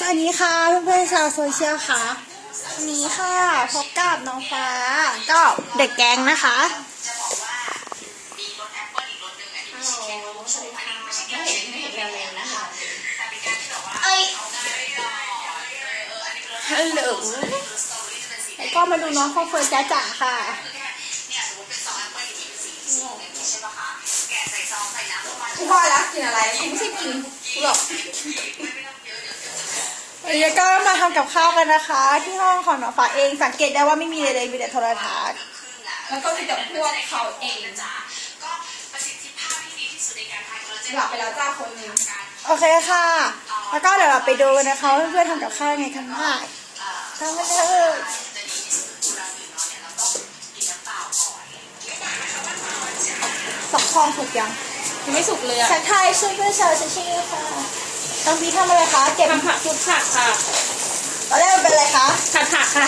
สวัสดีค่ะเพื่อนๆชาวโซเชียลค่ะวันนี้ค่ะพบกับน้องฟ้าก็เด็กแก๊งนะคะเอ้ยฮัลโหลแล้วก็มาดูน้องข้าวเฟิร์นจ้าจ๋าค่ะคุณพ่อรักกินอะไรคุณไม่ใช่กินหรอก วันนี้ก็มาทำกับข้าวกันนะคะ ที่ห้องของน้องฟ้าเองสังเกตได้ว่าไม่มีอะไรเลยมีแต่โทรทัศน์แล้วก็มีแต่พวกเขาเองหลับไปแล้วจ้าคนหนึงโอเคค่ะ แล้วก็เดี๋ยวเราไปดูกันนะคะว่าเพื่อนๆทำกับข้าวยังไงกันบ้างทำกันเลยสองคลองถูกยังยังไม่สุกเลยอะทักทายเพื่อนเพื่อนๆชาวเชียร์ค่ะ น้องพีทำอะไรคะเก็บทำผักชุบผักค่ะ ตอนแรกมันเป็นอะไรคะผัดผักค่ะ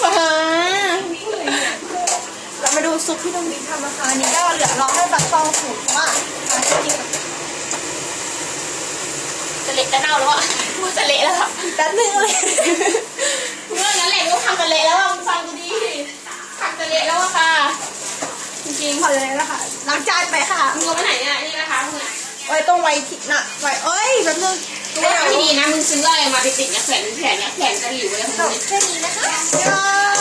ฟ้าเรามาดูซุปที่น้องพีทำนะคะอันนี้ก็เหลือรอให้บักฟองสุกว่าอะจริงจะเละจะเน่าแล้วอะพูดจะเละแล้วอะๆแป๊บนึงเลยเมื่อนั้นแหละก็ทำจะเละแล้วอะมึงฟังกูดิผักจะเละแล้วอะค่ะ จริงพอเลยแล้วค่ะล้างจานไปค่ะ ว้ตรงไว้ที่น่ะไว้เอ้ยแป๊บนึงรู้ว่าที่ดีนะมึงซื้ออะไรมาไปติดเนี่ยแขวนแขวนเนี่ยแขวนกระหลิวอะไรของจมึบงเนี่ยแค่นี้นะคะ บ๊ายบาย